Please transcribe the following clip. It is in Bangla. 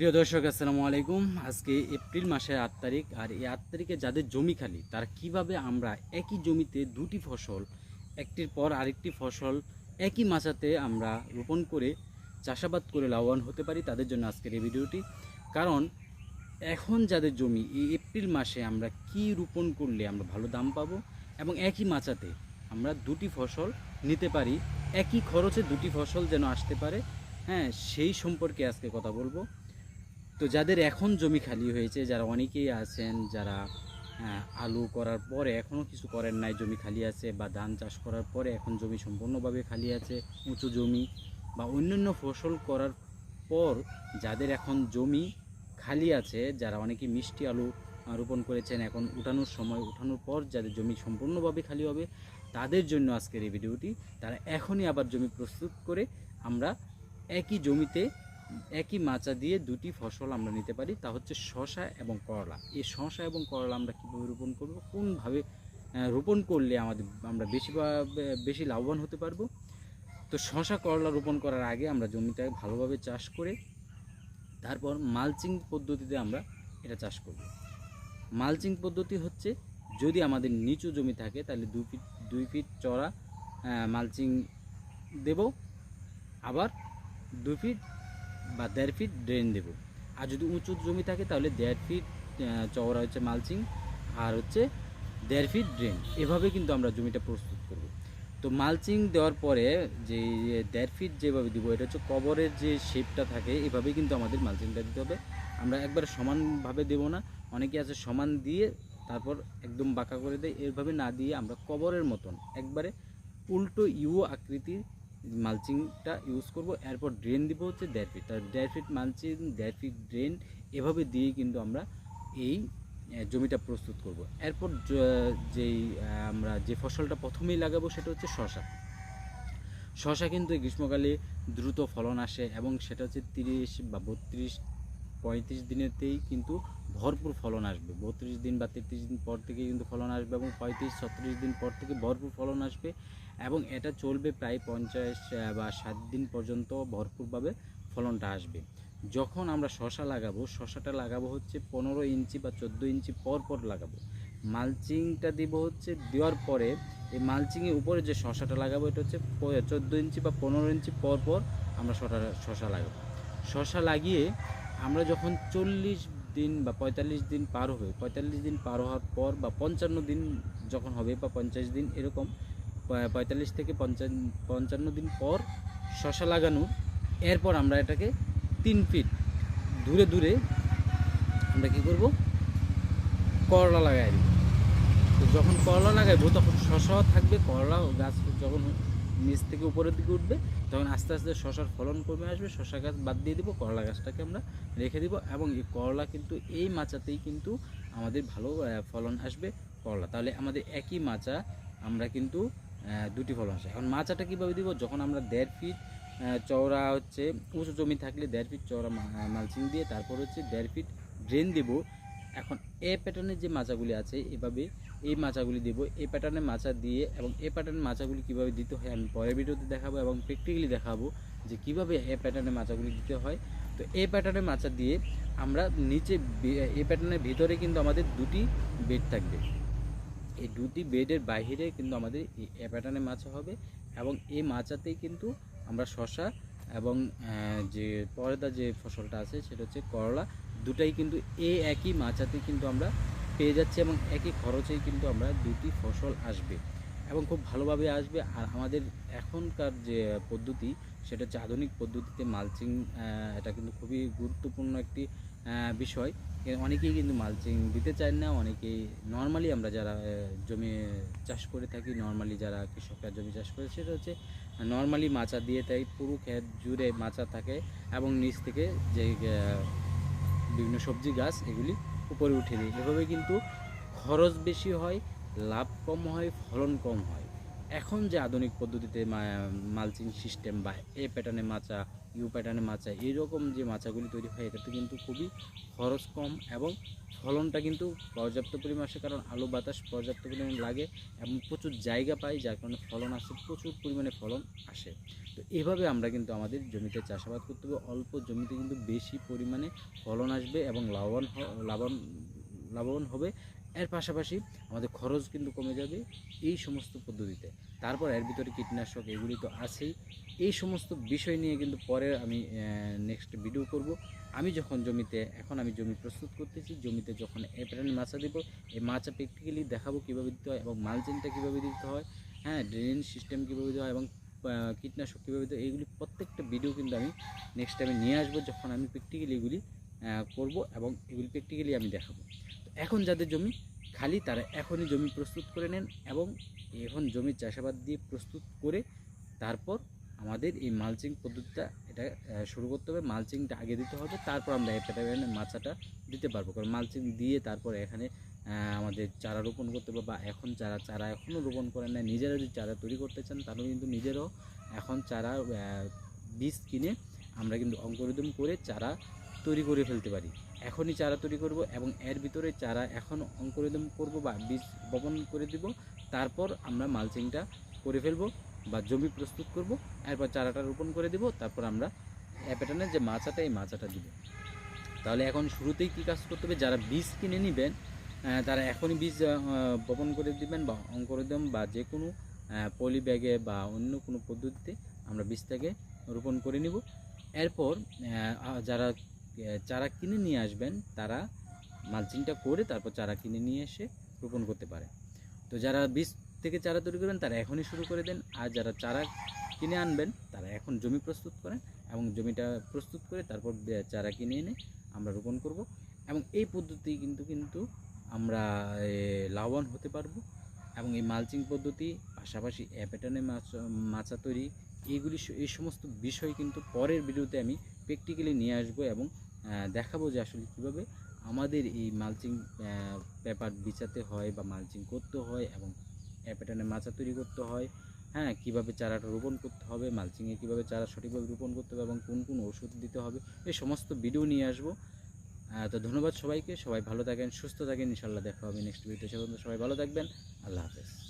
প্রিয় দর্শক, আসসালামু আলাইকুম। আজকে এপ্রিল মাসের আট তারিখ, আর এই আট তারিখে যাদের জমি খালি, তারা কীভাবে আমরা একই জমিতে দুটি ফসল, একটির পর আরেকটি ফসল, একই মাচাতে আমরা রোপণ করে, চাষাবাদ করে লাভবান হতে পারি, তাদের জন্য আজকের এই ভিডিওটি। কারণ, এখন যাদের জমি, এই এপ্রিল মাসে আমরা কি রোপণ করলে আমরা ভালো দাম পাবো, এবং একই মাচাতে আমরা দুটি ফসল নিতে পারি, একই খরচে দুটি ফসল যেন আসতে পারে হ্যাঁ সেই সম্পর্কে আজকে কথা বলব। তো যাদের এখন জমি খালি হয়েছে যারা অনেকেই আছেন যারা হ্যাঁ, আলু করার পরে এখনও কিছু করেন নাই জমি খালি আছে বা ধান চাষ করার পরে এখন জমি সম্পূর্ণভাবে খালি আছে উঁচু জমি বা অন্যান্য ফসল করার পর যাদের এখন জমি খালি আছে যারা অনেকে মিষ্টি আলু রোপণ করেছেন এখন উঠানোর সময় উঠানোর পর যাদের জমি সম্পূর্ণভাবে খালি হবে তাদের জন্য আজকের এই ভিডিওটি তারা এখনই আবার জমি প্রস্তুত করে আমরা একই জমিতে একই মাচা দিয়ে দুটি ফসল আমরা নিতে পারি, তা হচ্ছে শশা এবং করলা। এই শশা এবং করলা আমরা কীভাবে রোপণ করব? কোনভাবে রোপণ করলে আমাদের, আমরা বেশি বেশি লাভবান হতে পারব? তো শশা করলা রোপণ করার আগে আমরা জমিটাকে ভালোভাবে চাষ করে, তারপর মালচিং পদ্ধতিতে আমরা এটা চাষ করব। মালচিং পদ্ধতি হচ্ছে, যদি আমাদের নিচু জমি থাকে, তাহলে দুই ফিট দুই ফিট চড়া মালচিং দেব। আবার দুই ফিট বা দেড় ফিট ড্রেন দেব। আর যদি উঁচু জমি থাকে তাহলে দেড় ফিট চওড়া হচ্ছে মালচিং আর হচ্ছে দেড় ফিট ড্রেন এভাবে কিন্তু আমরা জমিটা প্রস্তুত করব। তো মালচিং দেওয়ার পরে যে দেড় ফিট যেভাবে দিব, এটা হচ্ছে কবরের যে শেপটা থাকে, এভাবেই কিন্তু আমাদের মালচিংটা দিতে হবে। আমরা একবারে সমানভাবে দেব না, অনেকে আছে সমান দিয়ে তারপর একদম বাঁকা করে দেয়। এভাবে না দিয়ে আমরা কবরের মতন একবারে উল্টো ইউ আকৃতির মালচিংটা ইউজ করব, এরপর ড্রেন দিব হচ্ছে দেড় ফিট তার দেড় ফিট মালচিং দেড় ফিট ড্রেন এভাবে দিয়ে কিন্তু আমরা এই জমিটা প্রস্তুত করব। এরপর যেই আমরা যে ফসলটা প্রথমেই লাগাবো সেটা হচ্ছে শশা শশা কিন্তু গ্রীষ্মকালে দ্রুত ফলন আসে এবং সেটা হচ্ছে তিরিশ বা বত্রিশ পঁয়ত্রিশ দিনেতেই কিন্তু ভরপুর ফলন আসবে। বত্রিশ দিন বা তেত্রিশ দিন পর থেকে কিন্তু ফলন আসবে এবং পঁয়ত্রিশ, ছত্রিশ দিন পর থেকে ভরপুর ফলন আসবে এবং এটা চলবে প্রায় পঞ্চাশ বা ষাট দিন পর্যন্ত ভরপুরভাবে ফলনটা আসবে। যখন আমরা শশা লাগাবো, শশাটা লাগাবো হচ্ছে পনেরো ইঞ্চি বা চোদ্দ ইঞ্চি পর পর লাগাবো। মালচিংটা দিব হচ্ছে দেওয়ার পরে এই মালচিংয়ের উপরে যে শশাটা লাগাবো, এটা হচ্ছে চোদ্দ ইঞ্চি বা পনেরো ইঞ্চি পর পর আমরা শশা শশা লাগাবো। শশা লাগিয়ে আমরা যখন চল্লিশ দিন বা পঁয়তাল্লিশ দিন পার হবে পঁয়তাল্লিশ দিন পার হওয়ার পর বা পঞ্চান্ন দিন যখন হবে বা পঞ্চাশ দিন এরকম, পঁয়- পঁয়তাল্লিশ থেকে পঞ্চান্ন দিন পর শশা লাগানোর এরপর আমরা এটাকে তিন ফিট দূরে দূরে আমরা কী করব? করলা লাগাই দিব। তো যখন করলা লাগাইবো তখন শশাও থাকবে, করলা গাছ যখন নিচ থেকে উপরের দিকে উঠবে, তখন আস্তে আস্তে শশার ফলন কমে আসবে, শশা গাছ বাদ দিয়ে দিব, করলা গাছটাকে আমরা রেখে দিব এবং এই করলা কিন্তু এই মাচাতেই কিন্তু আমাদের ভালো ফলন আসবে করলা। তাহলে আমাদের একই মাচা আমরা কিন্তু দুটি ফলন আসে। এখন মাচাটা কীভাবে দিব? যখন আমরা দেড় ফিট চওড়া হচ্ছে, উঁচু জমি থাকলে দেড় ফিট চওড়া মালচিং দিয়ে তারপর হচ্ছে দেড় ফিট ড্রেন দেব। এখন এ প্যাটার্নের যে মাচাগুলি আছে, এভাবে এই মাচাগুলি দেব। এই প্যাটার্নের মাচা দিয়ে এবং এ প্যাটার্নের মাচাগুলি কীভাবে দিতে হয় আমি পরের ভিডিওতে দেখাবো এবং প্র্যাকটিক্যালি দেখাবো যে কীভাবে এ প্যাটার্নের মাচাগুলি দিতে হয়। তো এই প্যাটার্নের মাচা দিয়ে আমরা নিচে এই প্যাটার্নের ভিতরে কিন্তু আমাদের দুটি বেড থাকবে। এই দুটি বেডের বাইরে কিন্তু আমাদের এ প্যাটার্নের মাচা হবে এবং এই মাচাতেই কিন্তু আমরা শশা এবং যে পর্দা যে ফসলটা আছে সেটা হচ্ছে করলা, দুটাই কিন্তু এই একই মাচাতে কিন্তু আমরা পেয়ে যাচ্ছি এবং একই খরচেই কিন্তু আমরা দুটি ফসল আসবে এবং খুব ভালোভাবে আসবে। আর আমাদের এখনকার যে পদ্ধতি, সেটা হচ্ছে আধুনিক পদ্ধতিতে মালচিং এটা কিন্তু খুবই গুরুত্বপূর্ণ একটি বিষয়। অনেকেই কিন্তু মালচিং দিতে চায় না, অনেকেই নর্মালি আমরা যারা জমি চাষ করে থাকি, নর্মালি যারা কৃষকরা জমি চাষ করে, সেটা হচ্ছে নর্মালি মাচা দিয়ে তাই পুরো ক্ষেত জুড়ে মাচা থাকে এবং নিচ থেকে যে বিভিন্ন সবজি গাছ, এগুলি উপরে উঠে দিই এভাবে কিন্তু খরচ বেশি হয়, লাভ কম হয়, ফলন কম হয়। এখন যে আধুনিক পদ্ধতিতে মালচিং সিস্টেম বা এ প্যাটার্নে মাচা ইউ প্যাটার্নের মাচা, এইরকম যে মাচাগুলি তৈরি হয়, এটাতে কিন্তু খুবই খরচ কম এবং ফলনটা কিন্তু পর্যাপ্ত পরিমাণ আসে, কারণ আলু, বাতাস পর্যাপ্ত পরিমাণে লাগে এবং প্রচুর জায়গা পাই, যার কারণে ফলন আসে, প্রচুর পরিমাণে ফলন আসে। তো এভাবে আমরা কিন্তু আমাদের জমিতে চাষাবাদ করতে হবে, অল্প জমিতে কিন্তু বেশি পরিমাণে ফলন আসবে এবং লাভবান লাভবান লাভবান হবে এর পাশাপাশি আমাদের খরচ কিন্তু কমে যাবে এই সমস্ত পদ্ধতিতে। তারপর এর ভিতরে কীটনাশক এগুলি তো আছেই। এই সমস্ত বিষয় নিয়ে কিন্তু পরে আমি নেক্সট ভিডিও করব। আমি যখন জমিতে, এখন আমি জমি প্রস্তুত করতেছি। জমিতে যখন এ প্যাটার্ন মাছা দেব, এই মাছা প্র্যাকটিক্যালি দেখাবো কীভাবে দিতে হয় এবং মালচিনটা কীভাবে দিতে হয় হ্যাঁ ড্রেন সিস্টেম কীভাবে দিতে হয় এবং কীটনাশক কীভাবে দিতে হয় এইগুলি প্রত্যেকটা ভিডিও কিন্তু আমি নেক্সট টাইমে নিয়ে আসব। যখন আমি প্র্যাকটিক্যালি এগুলি করব এবং এগুলি প্র্যাকটিক্যালি আমি দেখাবো। এখন যাদের জমি খালি, তারা এখনই জমি প্রস্তুত করে নেন এবং এখন জমি চাষাবাদ দিয়ে প্রস্তুত করে তারপর আমাদের এই মালচিং পদ্ধতিটা, এটা শুরু করতে হবে। মালচিংটা আগে দিতে হবে, তারপর আমরা প্যাটার্নের মাচাটা দিতে পারব। কারণ মালচিং দিয়ে তারপর এখানে আমাদের চারা রোপণ করতে হবে বা এখন চারা চারা এখনও রোপণ করেন না নিজেরা যদি চারা তৈরি করতে চান তাহলেও কিন্তু নিজেরাও এখন চারা বীজ কিনে আমরা কিন্তু অঙ্কুরোদ্গম করে চারা তৈরি করে ফেলতে পারি। এখনই চারা তৈরি করব এবং এর ভিতরে চারা এখন অঙ্কুরোদ্গম করব বা বীজ বপন করে দিব। তারপর আমরা মালচিংটা করে ফেলব বা জমি প্রস্তুত করব। এরপর চারাটা রোপণ করে দিব। তারপর আমরা অ্যাপেটানের যে মাচাটা, এই মাচাটা দিব। তাহলে এখন শুরুতেই কী কাজ করতে হবে? যারা বীজ কিনে নেবেন তারা এখনই বীজ বপন করে দিবেন বা অঙ্কুরোদ্গম বা যে কোনো পলি ব্যাগে বা অন্য কোনো পদ্ধতিতে আমরা বীজটাকে রোপণ করে নিব। এরপর যারা চারা কিনে নিয়ে আসবেন, তারা মালচিংটা করে তারপর চারা কিনে নিয়ে এসে রোপণ করতে পারে। তো যারা বীজ থেকে চারা তৈরি করবেন, তারা এখনই শুরু করে দেন। আর যারা চারা কিনে আনবেন, তারা এখন জমি প্রস্তুত করেন এবং জমিটা প্রস্তুত করে তারপর চারা কিনে এনে আমরা রোপণ করব। এবং এই পদ্ধতি কিন্তু কিন্তু আমরা লাভবান হতে পারব। এবং এই মালচিং পদ্ধতি, পাশাপাশি অ্যাপেটানে মাছ মাচা তৈরি এইগুলি এই সমস্ত বিষয় কিন্তু পরের ভিডিওতে আমি প্র্যাকটিক্যালি নিয়ে আসব এবং দেখাবো যে আসলে কীভাবে আমাদের এই মালচিং পেপার বিছাতে হয় বা মালচিং করতে হয় এবং অ্যাপেটানে মাচা তৈরি করতে হয়। হ্যাঁ কীভাবে চারাটা রোপণ করতে হবে মালচিংয়ে কীভাবে চারা সঠিকভাবে রোপণ করতে হবে এবং কোন কোন ওষুধ দিতে হবে, এই সমস্ত ভিডিও নিয়ে আসব। তো ধন্যবাদ সবাইকে, সবাই ভালো থাকেন, সুস্থ থাকেন ইনশাল্লাহ দেখা হবে নেক্সট ভিডিওতে সবাই ভালো থাকবেন, আল্লাহ হাফেজ।